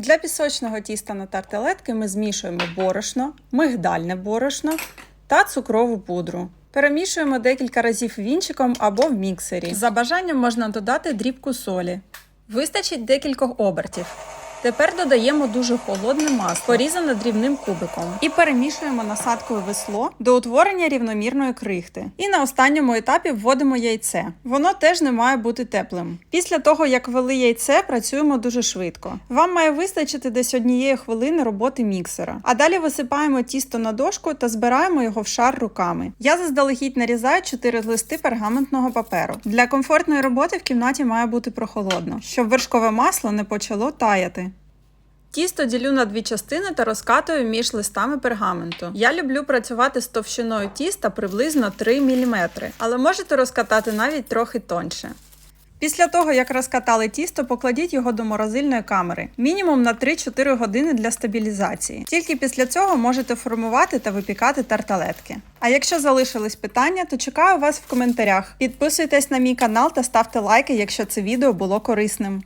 Для пісочного тіста на тарталетки ми змішуємо борошно, мигдальне борошно та цукрову пудру. Перемішуємо декілька разів вінчиком або в міксері. За бажанням можна додати дрібку солі. Вистачить декількох обертів. Тепер додаємо дуже холодне масло, порізане дрібним кубиком, і перемішуємо насадкою весло до утворення рівномірної крихти. І на останньому етапі вводимо яйце. Воно теж не має бути теплим. Після того, як ввели яйце, працюємо дуже швидко. Вам має вистачити десь однієї хвилини роботи міксера. А далі висипаємо тісто на дошку та збираємо його в шар руками. Я заздалегідь нарізаю 4 листи пергаментного паперу. Для комфортної роботи в кімнаті має бути прохолодно, щоб вершкове масло не почало таяти. Тісто ділю на дві частини та розкатую між листами пергаменту. Я люблю працювати з товщиною тіста приблизно 3 мм, але можете розкатати навіть трохи тоньше. Після того, як розкатали тісто, покладіть його до морозильної камери, мінімум на 3-4 години для стабілізації. Тільки після цього можете формувати та випікати тарталетки. А якщо залишились питання, то чекаю вас в коментарях. Підписуйтесь на мій канал та ставте лайки, якщо це відео було корисним.